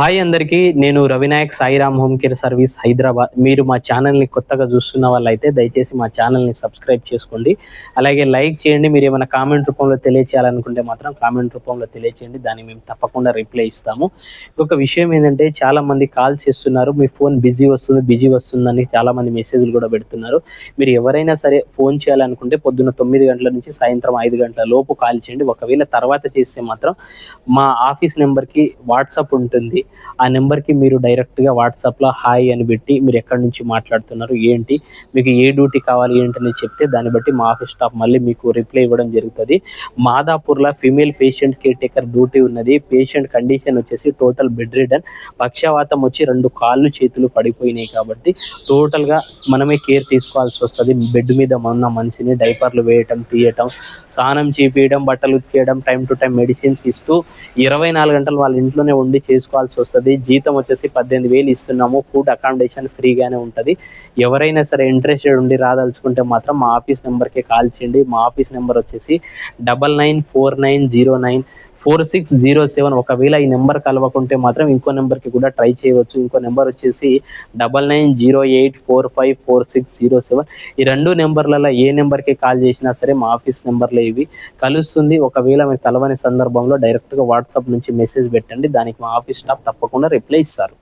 Hi అందరికీ నేను Ravi Nayak Sairam home care service Hyderabad. మీరు మా ఛానల్ని కొత్తగా చూస్తున్న వాళ్ళైతే దయచేసి మా ఛానల్ని సబ్స్క్రైబ్ చేసుకోండి. అలాగే లైక్ చేయండి. మీరు ఏమైనా కామెంట్ రూపంలో తెలియచేయాలనుకుంటే మాత్రం కామెంట్ రూపంలో తెలియచేయండి. దాన్ని మేము తప్పకుండా రిప్లై ఇస్తాము. ఒక విషయం ఏంటంటే చాలా మంది కాల్స్ చేస్తున్నారు. మీ ఫోన్ బిజీ వస్తుంది బిజీ వస్తుందని చాలా మంది మెసేజ్లు కూడా పెడుతున్నారు. మీరు ఎవరైనా సరే ఫోన్ చేయాలనుకుంటే పొద్దున్న తొమ్మిది గంటల నుంచి సాయంత్రం ఐదు గంటల లోపు కాల్ చేయండి. ఒకవేళ తర్వాత చేస్తే మాత్రం మా ఆఫీస్ నెంబర్కి వాట్సాప్ ఉంటుంది. ఆ నెంబర్కి మీరు డైరెక్ట్గా వాట్సాప్లో హాయ్ అని పెట్టి మీరు ఎక్కడి నుంచి మాట్లాడుతున్నారు ఏంటి మీకు ఏ డ్యూటీ కావాలి ఏంటని చెప్తే దాన్ని బట్టి మా ఆఫీస్ స్టాఫ్ మళ్ళీ మీకు రిప్లై ఇవ్వడం జరుగుతుంది. మాదాపూర్లో female patient care taker duty ఉన్నది. పేషెంట్ కండిషన్ వచ్చేసి టోటల్ బెడ్ రిడన్. పక్షవాతం వచ్చి రెండు కాళ్ళు చేతులు పడిపోయినాయి కాబట్టి టోటల్గా మనమే కేర్ తీసుకోవాల్సి వస్తుంది. బెడ్ మీద ఉన్న మనిషిని డైపర్లు వేయటం తీయటం స్నానం చేపియడం బట్టలు ఉతికేయడం టైం టు టైం మెడిసిన్స్ ఇస్తూ ఇరవై నాలుగు గంటలు వాళ్ళ ఇంట్లోనే ఉండి చేసుకోవాల్సి వస్తుంది జీతం వచ్చేసి పద్దెనిమిది వేలు ఇస్తున్నాము ఫుడ్ అకామిడేషన్ ఫ్రీగానే ఉంటుంది. ఎవరైనా సరే ఇంట్రెస్టెడ్ ఉండి రాదలుచుకుంటే మాత్రం మా ఆఫీస్ నెంబర్కి కాల్ చేయండి. మా ఆఫీస్ నెంబర్ వచ్చేసి double nine four nine zero nine four six zero seven ఒకవేళ ఈ నెంబర్ కలవకుంటే మాత్రం ఇంకో నెంబర్కి కూడా ట్రై చేయవచ్చు. ఇంకో నెంబర్ వచ్చేసి double nine zero eight four five four six zero seven. ఈ రెండు నెంబర్లలో ఏ నెంబర్కి కాల్ చేసినా సరే మా ఆఫీస్ నెంబర్లో ఇవి. కలుస్తుంది. ఒకవేళ మీరు కలవని సందర్భంలో డైరెక్ట్గా వాట్సాప్ నుంచి మెసేజ్ పెట్టండి. దానికి మా ఆఫీస్ స్టాఫ్ తప్పకుండా రిప్లై ఇస్తారు.